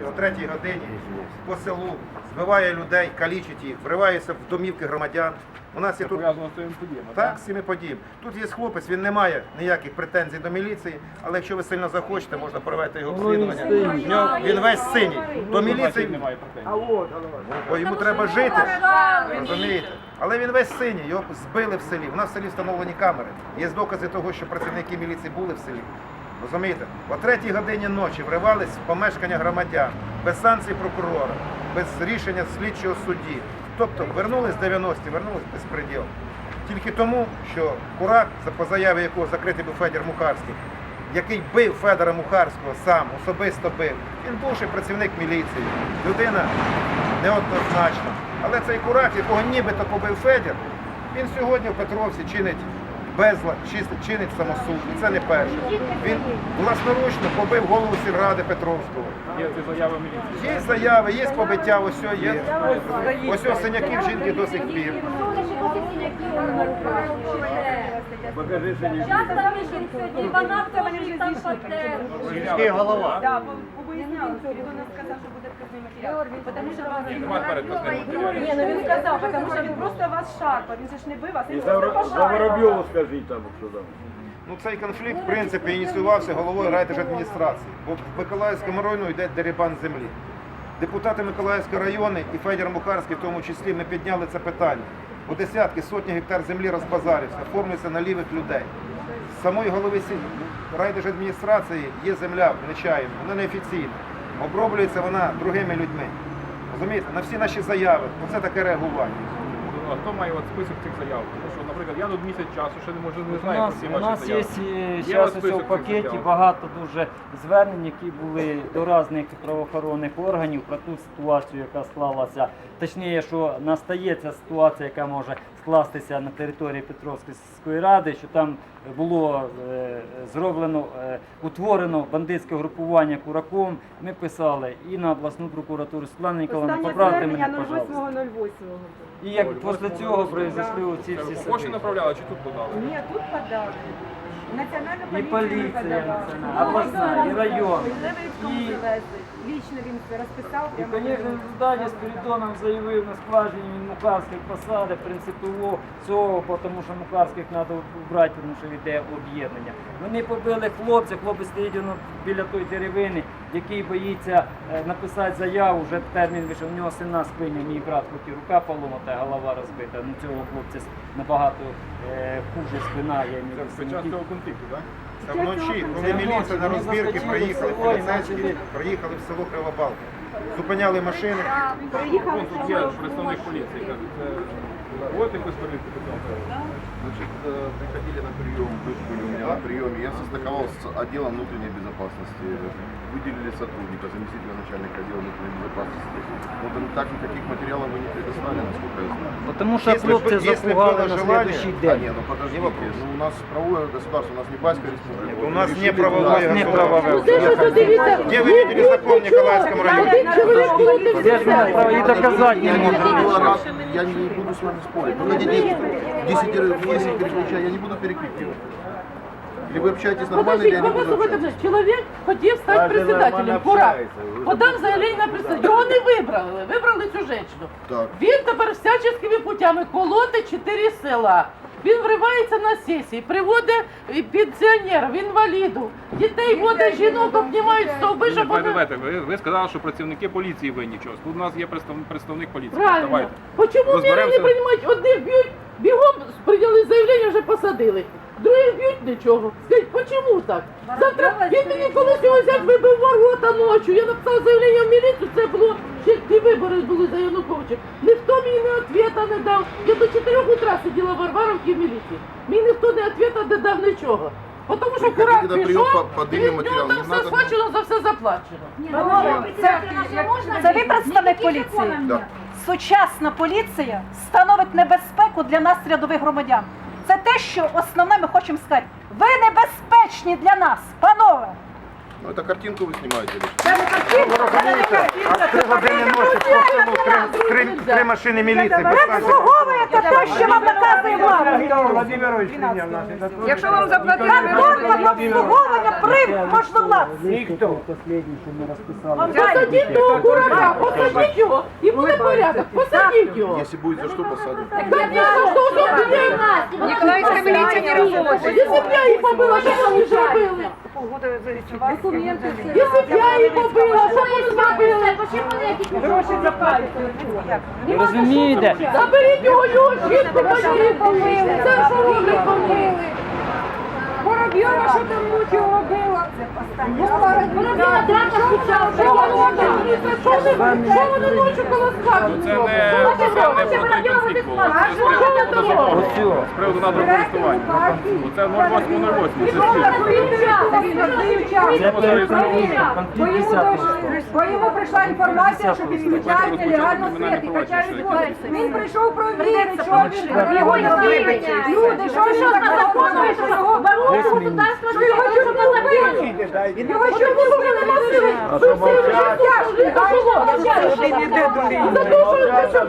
ночі, о третій годині по селу збиває людей, калічить їх, вривається в домівки громадян. У нас є тут Пов'язано з цим подіями. так, з цими подіями. Тут є хлопець, він не має ніяких претензій до міліції, але якщо ви сильно захочете, можна провести його обслідування. В нього- Він весь синій. До міліції немає претензій. бо йому треба жити. Розумієте? Але він весь синій, його збили в селі. У нас в селі встановлені камери. Є докази того, що працівники міліції були в селі. Розумієте? О третій годині ночі вривались в помешкання громадян без санкцій прокурора, без рішення слідчого судді. Тобто вернулись 90-ті, вернулись безпреділ. Тільки тому, що Курак, по заяві якого закритий був Федір Мухарський, який бив Федора Мухарського сам, особисто бив. Він бувший працівник міліції, людина неоднозначна. Але цей курак, якого нібито побив Федір, він сьогодні в Петровці чинить безлад, чист- чинить самосуд. І це не перше. Він власноручно побив голову сільради Петровського. Є заяви міліції. Є заяви, є побиття, ось є. Ось ось синяків жінки до сих пір. Покажи синяки. Міський голова. Він нам сказав, що буде вказний матеріал. Потому що вас Нема. Ні, ну він сказав, тому що він просто вас шарпав, він же ж не бив вас, він просто за пошарпав. Воробйову скажіть там, що там. Ну, цей конфлікт, в принципі, ініціювався головою райдержадміністрації, бо в Миколаївському районі йде дерибан землі. Депутати Миколаївського району і Федір Мухарський, в тому числі, ми підняли це питання. У десятки, сотні гектар землі розбазарівся, оформлюється на лівих людей. Самої голови райдержадміністрації є земля нечаянна, вона неофіційна. Оброблюється вона другими людьми. Розумієте, на всі наші заяви, оце таке реагування. А хто має от список цих заяв? Тому що, наприклад, я тут місяць часу ще не можу не У знаю про нас, всі у ваші нас є заяви. е, Є зараз у список цих пакеті заяв? багато дуже звернень, які були до різних правоохоронних органів про ту ситуацію, яка склалася. Точніше, що настає ця ситуація, яка може скластися на території Петровської ради, що там було е, зроблено, е, утворено бандитське групування кураком. Ми писали і на обласну прокуратуру. Останнє поправте мене, пожалуйста. 08.08. І як після цього произошли оці всі Пошті направляли чи тут подали? Ні, тут подали. Національна І поліція поліція національна, обласна, і район. І-. Лічно він це розписав. І, прямо звісно, на- Здані Спірідоном заявив на скважині він Мукарських посади, принципово цього, тому що Мукарських треба вбрати, тому що йде об'єднання. Вони побили хлопця, хлопець стоїть воно біля тої деревини, який боїться е, написати заяву, вже термін вийшов, у нього сина спиня, мій брат хотів, рука поломата, голова розбита. Ну цього хлопця набагато е, хуже спина, я Це маю під час цього конфлікту, так? Та вночі, коли міліція на розбірки приїхали, і поліцейські проїхали приїхали в село Кривобалки. Зупиняли машини. Вон тут є представник поліції. кажуть, Це от якось э, приходили на прием, вы же были у меня на приеме. Я состыковал с отделом внутренней безопасности. Выделили сотрудника, заместителя начальника отдела внутренней безопасности. Но там так никаких материалов вы не предоставили, насколько я знаю. Тому що Якщо б- хлопці якщо б запугали було на желання, слідуючий Да день. не, ну подождите, вопрос. ну у нас правовое государство, у нас не Байская республика. у Вот нас решили не правовое у нас Не государство. правове. Где вы видели закон в Николаевском районе? Де ж вона права і доказати не Я не, може. буду, раз- я не буду с вами спорить. Вы хотите 10, 10 переключать, я не буду перекрикивать. Или вы общаетесь нормально, или я не буду Послухайте, общаться. чоловік хотів стати председателем. нормально общається. Ви Подав заявлення на председателя. Його не вибрали. Вибрали цю жінку. Так. Він тепер всяческими путями колоти чотири села. Він вривається на сесії, приводить і пенсіонерів, інвалідів, дітей водить, жінок обнімають стовби, щоб давайте, вони... давайте. Ви, ви сказали, що працівники поліції винні чогось. Тут у нас є представник, представник поліції. Правильно. Давайте. Почому міри Розберемося. не приймають? Одних б'ють, бігом прийняли заявлення, вже посадили. Других б'ють нічого. Скажіть, почему так? Завтра він мені колись його взяти вибив ворота ночі. Я написала заявлення в міліцію, це було ще ті вибори були за Януковича. Ніхто мені не ответа не дав. Я до 4 утра сиділа в Варваровці в міліції. Мені ніхто не ответа не дав нічого. Тому що Приходите Курак на прием, пішов, по- і материал. нього Не там все надо. схвачено, за все заплачено. Це, це ви представник поліції? Да. Сучасна поліція становить небезпеку для нас, рядових громадян. Це те, що основне ми хочемо сказати. Ви небезпечні для нас, панове. Ну, это картинку вы снимаете. или что? Це не картинка, це А три години ночі по селу три, три, три машини міліції Ви заслуговуєте те, що вам наказує влада. Владимирович прийняв нас. Якщо вам заплатили, Контроль над обслуговування при можновладці. Ніхто. Посадіть того дурака, посадіть його, і буде порядок, посадіть його. Если будет за что, посадим. Так я за що зробили? Николаевская милиция не работает. Якщо б я їх побила, що вони зробили? Якщо б я її побила, що вони зробили? Гроші. Ви розумієте? Заберіть його, жінку побили. Це що вони побили? Воробйова, що там мутю драка. Що? Що вони- ночі коло скажуть? Це не, це не про той конфлікт був. З приводу водозабору. З. Оце 0808, це. Це переконує конфлікт 10 Бо йому прийшла інформація, що підключають нелегально світ і качають воду. Він прийшов провірити, що він його. Люди, що він так законує, що його беруть, що його чуть не вбили. Його. Ви всі вже тяжкі, а що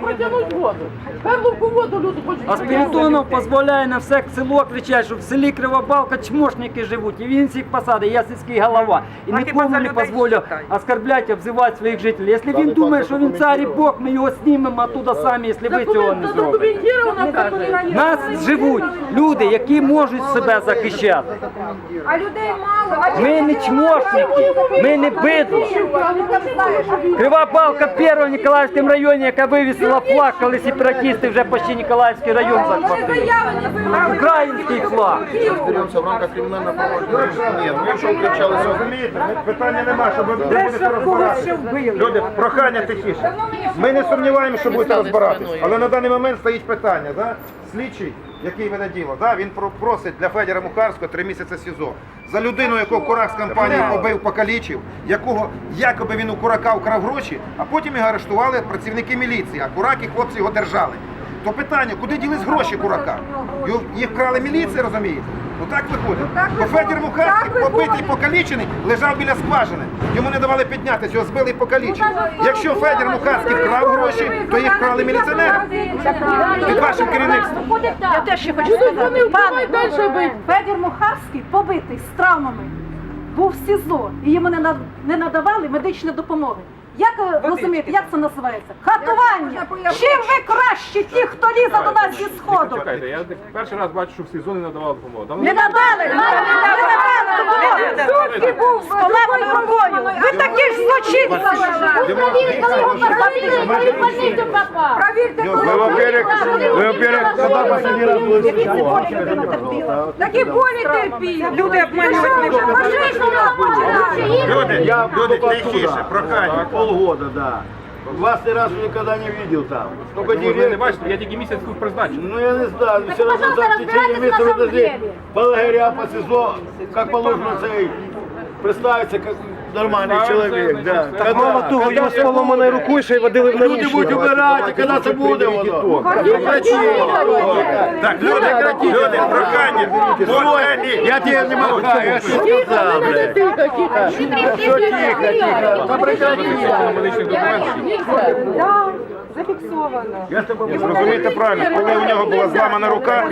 хочуть воду. Перловку воду люди хочуть. А Спірідонов дозволяє на все село кричати, що в селі Кривобалка чмошники живуть, і він всіх посадить, я сільський голова. І нікому не дозволю оскорблять, обзивати своїх жителів. Якщо він думає, що він цар і Бог, ми його знімемо оттуда самі, якщо ви цього не зробите. Нас живуть люди, які можуть себе захищати. А людей Ми не чмошники, ми не бидло. Крива балка перша в Ніколаївському районі, яка вивісила флаг, коли сепаратисти вже почти Ніколаївський район захватили. Український флаг. Разберемся в рамках криминального провадження. Ні, ну якщо кричали сьогодні. Розумієте, питання нема, щоб ви будете розбиратися. Люди, прохання тихіше. Ми не сумніваємося, що будете розбиратися. Але на даний момент стоїть питання, да? Слідчий, який веде діло, да? він просить для Федіра Мухарського три місяці СІЗО. За людину, якого Курак з компанії побив, покалічив, якого якоби він у Курака вкрав гроші, а потім його арештували працівники міліції, а Курак і хлопці його держали. То питання, куди ділись гроші Курака? Їх вкрали міліція, розумієте? Ну так виходить. Бо Федір Мухарський, побитий, покалічений, лежав біля скважини. Йому не давали піднятися, його збили і покалічили. Якщо Федір Мухарський вкрав гроші, то їх вкрали міліціонери. Під вашим керівництвом. Я теж ще хочу сказати, пане, вбивають. Федір Мухарський, побитий з травмами, був в СІЗО, і йому не, над- не надавали медичної допомоги. Як ви розумієте, як це називається? Хатування! Чим ви краще ті, хто лізе до нас зі сходу? Чекайте, я перший раз бачу, що в сезоні надавали допомогу. Не надали! Не надали! Сутки був з поламаною рукою! Ви такі ж злочинці! Вы, во-первых, вы, во-первых, когда последний раз были в СИЗО? Такі болі терпіть. Люди обманюють не Люди, люди, тихіше, прохання. Полгода, да. Вас ни разу никогда не видел там. Только Ви не директор. бачите, я тільки місяць тут призначений. Ну я не знаю, все равно за в течение месяца вы должны по лагеря, по СИЗО, как положено, цей, представиться как нормальный чоловік. человек. значить, Да. все. Мало того, його з поломаною рукою ще й водили в Люди будуть умирати, коли це буде воно. Так, люди, люди, прохання. Прохання. Я тебе не махаю, я що сказав, блядь. Тихо, тихо. Що тихо, тихо. Та прекрати. Зафіксовано. Я з тобою Зрозумійте правильно, коли у нього була зламана рука,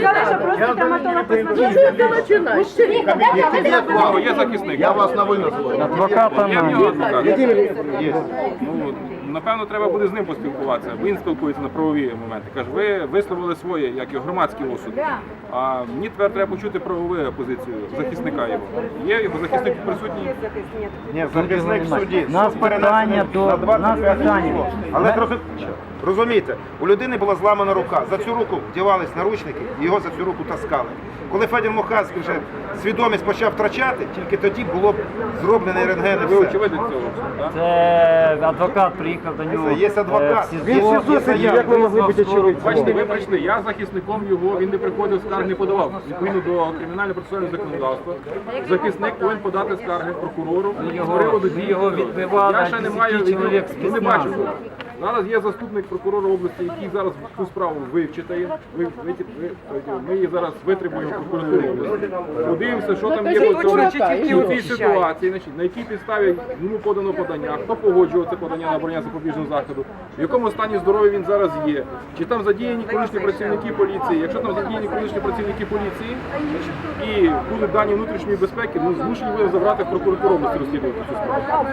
є захисник? Я вас на вынос ловлю. Адвоката Є в нього адвокат? Ну, напевно, треба буде з ним поспілкуватися. Він спілкується на правові моменти. Каже, ви висловили своє, як і громадський осуд. А мені тепер треба почути правову позицію захисника його. Є його захисник присутній. Ні, захисник в суді. Нас питання до- на 25 нас питання. Але розум- розумієте, у людини була зламана рука. За цю руку вдівались наручники, і його за цю руку таскали. Коли Федір Мухацький вже свідомість почав втрачати, тільки тоді було зроблений рентген і Ви все. очевидець цього. так? Це адвокат приїхав до нього. Це є адвокат. е, Він СІЗО сидів, як ви могли бути очевидцем? Бачите, ви прийшли. Я захисником його, він не приходив, скарг не подавав. Відповідно до кримінально-процесуального законодавства. Захисник повинен подати скарги прокурору з його- приводу ви його відбивали, Я ще не маю чоловік ну, не спецназу. Зараз є заступник прокурора області, який зараз цю справу вивчитає. Ви, ви, ви, ми її зараз витребуємо в прокуратурі. Подивимося, що там є по цьому цій ситуації, значить, на якій підставі йому подано подання, хто погоджував це подання на обрання запобіжного заходу, в якому стані здоров'я він зараз є, чи там задіяні колишні працівники поліції. Якщо там задіяні колишні працівники поліції і будуть дані внутрішньої безпеки, ну змушені будемо забрати в прокуратуру області розслідувати цю справу.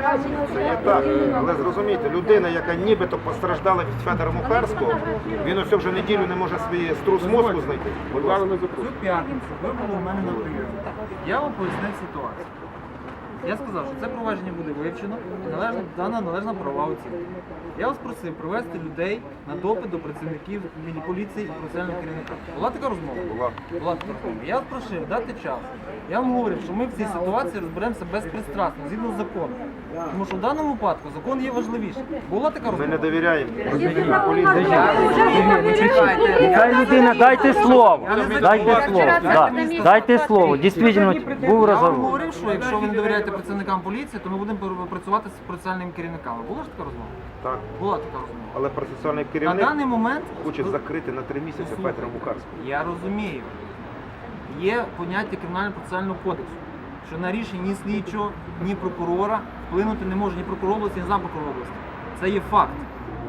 Це є так, але зрозумійте, людина, яка нібито постраждала від Федора Мухарського, він ось вже неділю не може свій струс мозку знайти. Будь ласка. Цю п'ятницю ви були у мене на прийомі. Я вам пояснив ситуацію. Я сказав, що це провадження буде вивчено і належна, дана належна правова оцінка. Я вас просив привезти людей на допит до працівників поліції і процесуального керівника. Була така розмова? Була. Була така розмова. Я вас просив дати час. Я вам говорив, що ми в цій ситуації розберемося безпристрасно, згідно з законом. Тому що в даному випадку закон є важливіший. Була така Ми розмова? не довіряємо. Хай людина, дайте слово. Дайте слово. Дайте слово. Дійсно, був Я вам говорив, що якщо ви не довіряєте працівникам поліції, то ми будемо працювати з процесуальними керівниками. Була ж така розмова? Так. Була така розмова. Але процесуальний На керівник даний момент хоче закрити на три місяці. Петра Бухарського. я розумію. Є поняття кримінально-процесуального кодексу, що на рішення ні слідчого, ні прокурора вплинути не може ні прокурор області, ні зампрокурор області. Це є факт.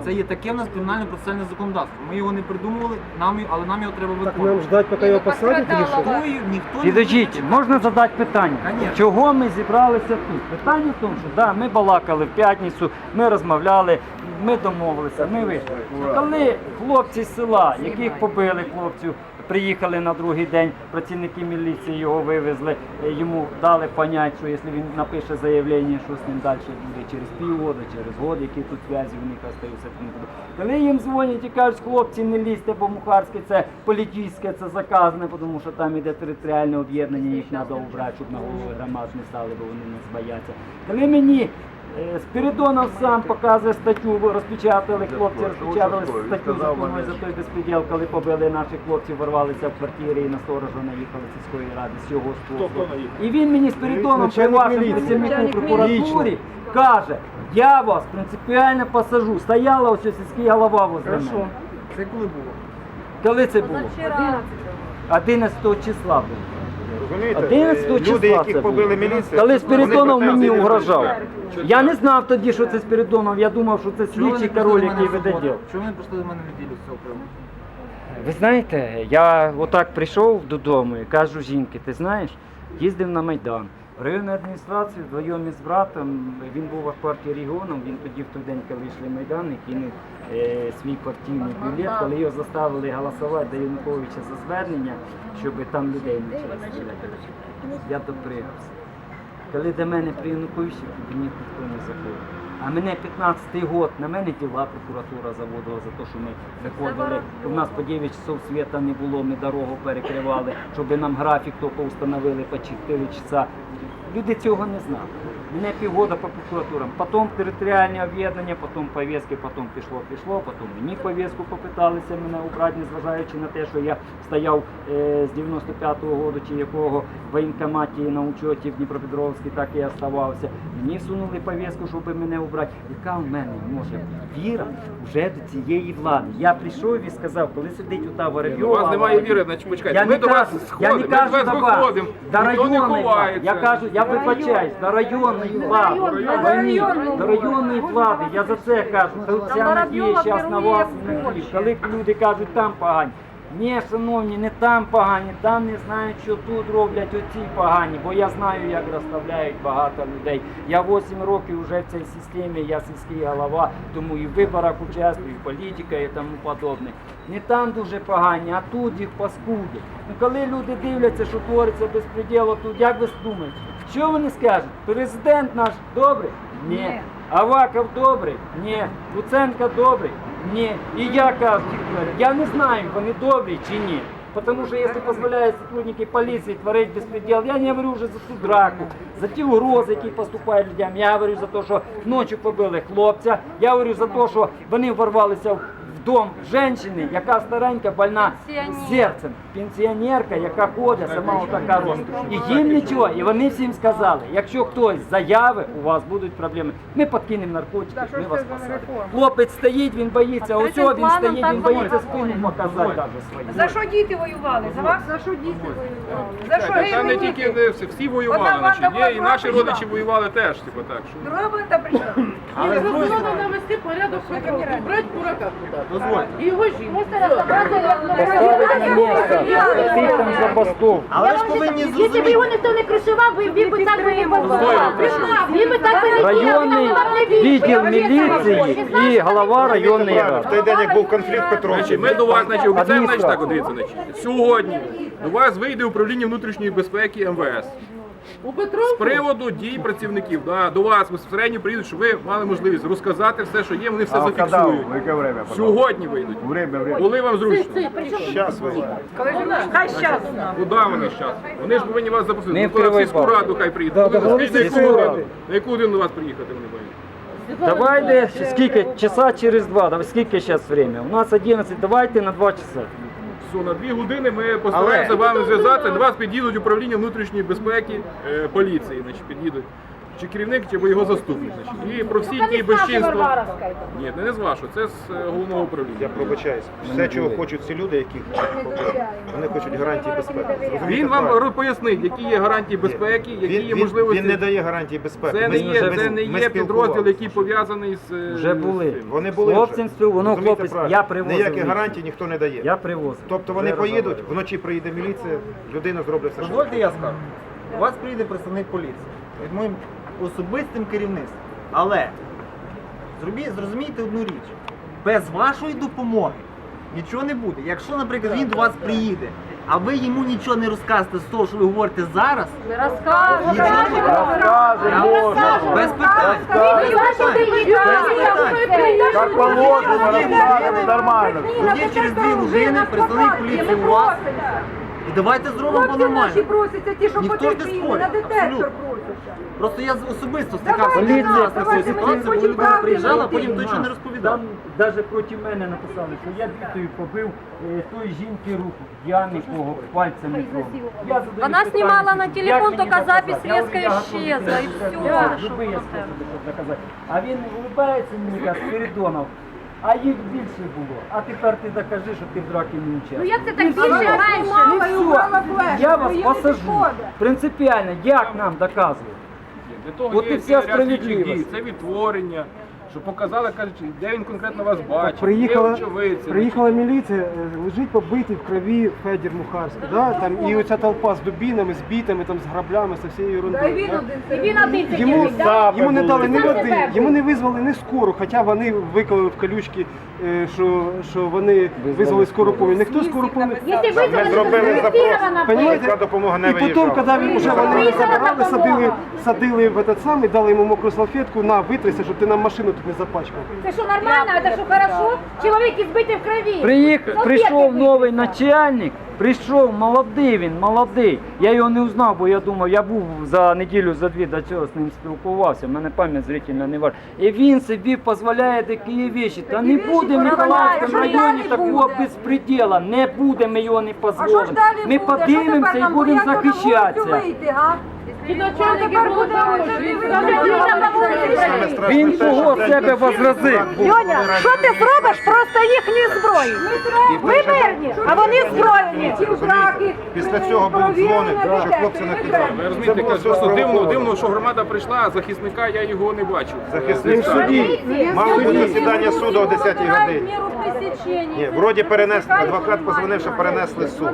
Це є таке в нас кримінальне процесуальне законодавство. Ми його не придумували, нам, але нам його треба виконувати. ждать, пока его посадят или что? Ніхто, й- ніхто не Підождіть, можна задати питання? Конечно. Чого ми зібралися тут? Питання в тому, що да, ми балакали в п'ятницю, ми розмовляли, ми домовилися, ми вийшли. Коли хлопці з села, яких побили хлопців, приїхали на другий день, працівники міліції його вивезли, е, йому дали понять, що якщо він напише заявлення, що з ним далі буде через півгода, через год, які тут зв'язі в них остаються. Коли їм дзвонять і кажуть, хлопці, не лізьте, бо Мухарське це політичне, це заказане, тому що там іде територіальне об'єднання, їх треба убрати, щоб на голови громад не стали, бо вони нас бояться. Коли мені Спіридонов сам показує статтю, розпечатали, хлопці розпечатали статтю за мною за той безпреділ, коли побили наших хлопців, ворвалися в квартирі і на сторожа наїхали з сільської ради, з його способу. І він мені Спіридонов, при вашому працівнику прокуратурі, каже, я вас принципіально посажу. Стояла ось сільський голова возле мене. Це коли було? Коли це було? 11 числа було. Розумієте? 11 Е, числа Люди, це яких було. побили міліцію, Коли вони мені угрожав. Я не знав тоді, що це Спіридонов. Я думав, що це слідчий король, який веде діло. Чому ви просто прийшли до мене в неділю з цього приводу? Ви знаєте, я отак прийшов додому і кажу жінки, ти знаєш, їздив на Майдан. В районній адміністрації вдвоєм із братом, він був в партії регіоном, він тоді в той день, коли йшли майдани, кинув е, свій партійний білет, коли його заставили голосувати до Януковича за звернення, щоб там людей не стріляти. Я допригався. Коли до мене при Януковичі, мені ніхто не заходив. А мене 15-й год, на мене діла прокуратура заводила за те, що ми виходили. У нас по 9 часов світа не було, ми дорогу перекривали, щоб нам графік тільки встановили по 4 часа. Люди цього не знали. Мене півгода по прокуратурам, потім територіальне об'єднання, потім повістки, потім пішло, пішло, потім мені повістку попиталися мене убрати, незважаючи на те, що я стояв е, з 95-го року чи якого в воєнкоматі на учоті в Дніпропетровській, так і я оставався. Мені всунули повістку, щоб мене убрати. Яка в мене може бути віра вже до цієї влади? Я прийшов і сказав, коли сидить у та У вас немає віри, значить почекайте. Я не до кажу, я не кажу до вас до ховається. Я кажу, я вибачаюсь, до районної влади. Пойміть, До районної влади, я за це кажу. Та ця надія зараз на вас і на Київ. Коли люди кажуть, там погані. Ні, шановні, не там погані, там не знають, що тут роблять оці погані, бо я знаю, як розставляють багато людей. Я 8 років вже в цій системі, я сільський голова, тому і в виборах участвую, і політика і тому подобне. Не там дуже погані, а тут їх паскудять. Ну коли люди дивляться, що твориться безпреділо, тут як ви думаєте, що вони скажуть? Президент наш добрий? Ні. Аваков добрий? Ні. Луценко добрий? Ні. І я кажу, я не знаю, вони добрі чи ні. Потому что если позволяют сотрудники полиции творить беспредел, я не говорю уже за ту драку, за ті угрози, які поступають людям. Я говорю за те, що ночі побили хлопця. Я говорю за те, що вони ворвалися в в дом жінки, яка старенька, больна серцем, пенсіонерка, яка ходить, сама така росту. І їм нічого, і вони всім сказали, якщо хтось заяви, у вас будуть проблеми. Ми подкинемо наркотики, ми вас посадимо. Хлопець стоїть, він боїться, ось він стоїть, він боїться спину показати даже свої. За що діти воювали? За вас? За що діти воювали? За що Та не гинули тільки діти? не всі, всі воювали, Одна значить, банда є і була наші прийшла. родичі воювали теж, типу так. Що... Друга банда прийшла. Але треба навести порядок брати курака туди. Дозвольте. І його. Поставити на місце, там забастов. Але ж повинні Якщо б зрозуміти. його ніхто не кришував, він він би так би не. Він би так би не Районний відділ міліції і голова районної В той день, як був конфлікт Значить, ми до вас значить, обіцяємо, значить, так, от дивіться, значить, сьогодні до вас вийде управління внутрішньої безпеки МВС. У З приводу дій працівників, да, до вас безпосередньо приїдуть, щоб ви мали можливість розказати все, що є, вони все зафіксують. Сьогодні вийдуть. Коли вам зручно? Щас ви. Хай щас. Куди вони зараз? Вони ж повинні вас запросити. Ми Ну, в коли в Кривий Бар. раду хай приїдуть. Да, Коли да, скажіть, на яку сільську годину? раду. На яку годину до вас приїхати вони боїться? Давайте скільки? Часа через два. Давай, скільки зараз время? У нас 11, давайте на 2 часа. На дві години ми постараємося з вами зв'язати. До вас під'їдуть управління внутрішньої безпеки е, поліції, значить, під'їдуть. Чи керівник, чи його заступник. І про всі ті безчинства. Ні, не з вашого, це з е, головного управління. Я пробачаюсь. Все, чого хочуть ці люди, які вони хочуть гарантії безпеки. Він вам правильно. пояснить, які є гарантії безпеки, які Він- є можливості. Він не дає гарантії безпеки. Це Ми не є, це не є підрозділ, який пов'язаний з е, Вже були. Вони були Хлопцям воно хлопець, я привозив Ніяких гарантій ніхто не дає. Я привозив. Тобто вони поїдуть, вночі приїде міліція, людина зробить все, Дозвольте я скажу. У вас прийде представник поліції від моїм особистим керівництвом. Але зрозумійте одну річ. Без вашої допомоги нічого не буде. Якщо, наприклад, він до вас приїде, а ви йому нічого не розкажете з того, що ви говорите зараз, без питань. Як положено, нормально. Тоді через дві години представник поліції у вас. І давайте зробимо по-нормальному. Ніхто ж не спорить, абсолютно. просяться. Просто я особисто Давайте стикався нас, з такою давайте ми ситуацією, коли хочемо людина правди приїжджала, а знайти. потім той що не розповідав. Там навіть проти мене написали, що я бітою побив е, той жінки руку, я нікого пальцем не трогав. Я задаю Она питання, снимала на як телефон, мені только доказати? запись Я говорю, резко я готовий исчезла, и тебе всё. доказати, Що любые ви способи, щоб доказати. А він улыбається мені, каже, Спиридонов, а їх більше було. А тепер ти докажи, що ти в драки не. Ну як це так І більше менше? Мама і все. Я вас посажу. Принципіально, як нам доказувати? Для того От і є вся справедливість. дій. Це відтворення, що показали, кажуть, де він конкретно вас бачив, Приїхала, очевидці. приїхала міліція, е, лежить побитий в крові Федір Мухарський. Да? Там, і оця толпа з дубінами, з бітами, там, з граблями, з всією ерундою. він да? один Він один Йому, да? йому не дали ні води, йому не визвали ні скору, хоча вони виклали в колючки, е, що, що вони визвали скору поміч. Ніхто скору поміч. Ми зробили запрос. Яка допомога не І потім, коли він вже вони забирали, садили, садили в этот самий, дали йому мокру салфетку, на, витрися, щоб ти нам машину тут не запачкав. Це що нормально, це що хорошо? Чоловік ізбитий в крові. Приїх, прийшов новий начальник, прийшов молодий він, молодий. Я його не узнав, бо я думав, я був за неділю, за дві до цього з ним спілкувався. в мене пам'ять зрительно не важна. І він собі дозволяє такі речі. Та не буде в Миколаївському районі такого безпреділа. Не буде, ми його не дозволимо. Ми подивимося і будемо захищатися. Він того себе возразив. Льоня, що ти зробиш? Просто їхні зброї. Ми мирні, а вони зброєні. Після цього був дзвоник, що хлопці не накидали. Ви розумієте, просто дивно, дивно, що громада прийшла, а захисника я його не бачив. Захисник в суді. Мало бути засідання суду о 10-й годині. Ні, вроді перенесли, адвокат позвонив, що перенесли суд.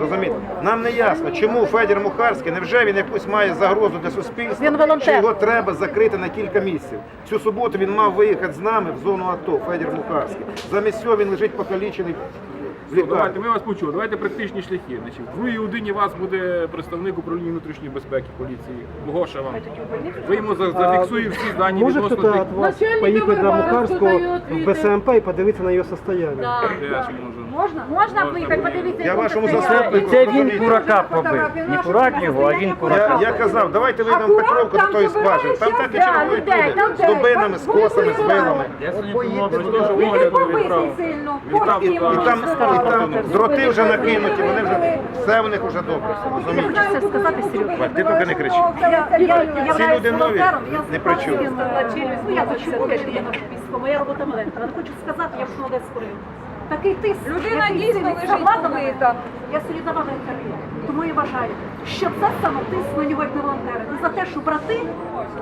Розумієте? Нам не ясно, чому Федір Мухарський, невже він якусь має загрозу для суспільства, Він волонтер. що його треба закрити на кілька місяців. Цю суботу він мав виїхати з нами в зону АТО, Федір Мухарський. Замість цього він лежить покалічений Все, давайте, ми вас почули. Давайте практичні шляхи. Значить, в другій годині вас буде представник управління внутрішньої безпеки поліції. Гоша вам. Ви йому за- зафіксує всі дані Може відносно хтось тих. від вас Начальника поїхати до Варварського Мухарського дають в. БСМП і подивитися на її состояние? Теж може. Можна? Можна поїхати, подивитися. Я вашому заступнику це він курака побив. Не курак його, а він Я, курака. я казав, давайте вийдемо в Петровку до тої скважини. Там так людей, люди. там З дубинами, з косами, з вилами. Я сьогодні Він огляду побитий відправив. сильно. Відправ І, там, і там дроти вже накинуті, вони вже все в них вже добре. Розумієте? Це сказати. Бать, Ти тільки не кричи. Я, я, я Ці люди нові, не при чому. Ну, я хочу я на військо, моя робота маленька, але хочу сказати, я молодець курив. Такий тиск. Людина який дійсно лежить побита. Я сьогодні давала інтерв'ю. Тому я вважаю, що це саме тиск на нього як на волонтера. І за те, що брати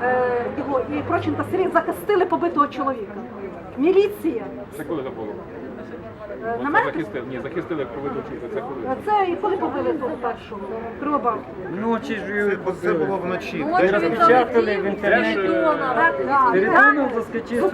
е, його і Проченка Сергій захистили побитого чоловіка. Міліція. Це коли це було? Е, На мене захистили. Ні, захистили, як. Це коли? це і коли побили того першого проба. Ночі ж його Це, це було вночі. Може, він розпечатали в залетів, інтернеті. Так. заскочив